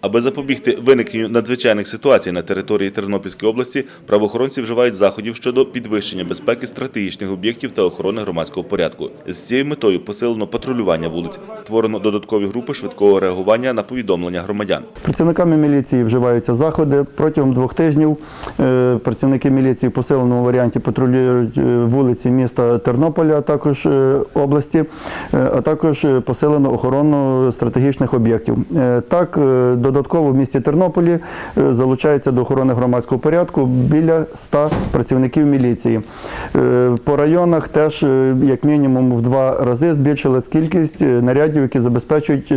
Аби запобігти виникненню надзвичайних ситуацій на території Тернопільської області, правоохоронці вживають заходів щодо підвищення безпеки стратегічних об'єктів та охорони громадського порядку. З цією метою посилено патрулювання вулиць, створено додаткові групи швидкого реагування на повідомлення громадян. Працівниками міліції вживаються заходи. Протягом двох тижнів е, працівники міліції в посиленому варіанті патрулюють е, вулиці міста Тернополя, а також е, області, а також посилено охорону стратегічних об'єктів. Так, е, додатково в місті Тернополі е, залучається до охорони громадського порядку біля 100 працівників міліції. Е, По районах теж як мінімум в два рази збільшилась кількість нарядів, які забезпечують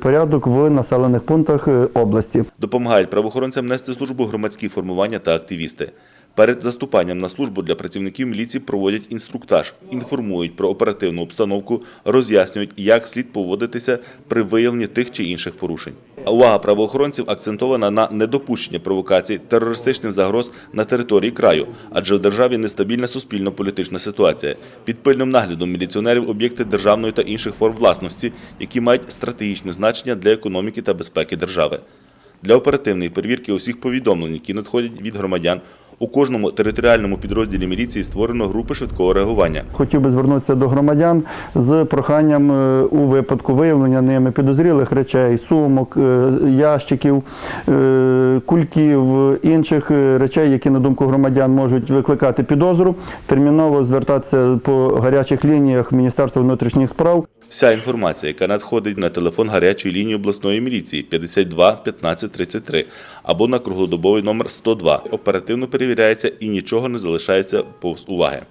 порядок в населених пунктах області. Допомагають правоохоронцям нести службу громадські формування та активісти. Перед заступанням на службу для працівників міліції проводять інструктаж, інформують про оперативну обстановку, роз'яснюють, як слід поводитися при виявленні тих чи інших порушень. Увага правоохоронців акцентована на недопущення провокацій терористичних загроз на території краю, адже в державі нестабільна суспільно-політична ситуація. Під пильним наглядом міліціонерів об'єкти державної та інших форм власності, які мають стратегічне значення для економіки та безпеки держави. Для оперативної перевірки усіх повідомлень, які надходять від громадян, у кожному територіальному підрозділі міліції створено групи швидкого реагування. Хотів би звернутися до громадян з проханням е, у випадку виявлення ними підозрілих речей, сумок, е, ящиків, е, кульків, інших речей, які на думку громадян можуть викликати підозру, терміново звертатися по гарячих лініях Міністерства внутрішніх справ. Вся інформація, яка надходить на телефон гарячої лінії обласної міліції 52 15 33 або на круглодобовий номер 102, оперативно перевіряється і нічого не залишається повз уваги.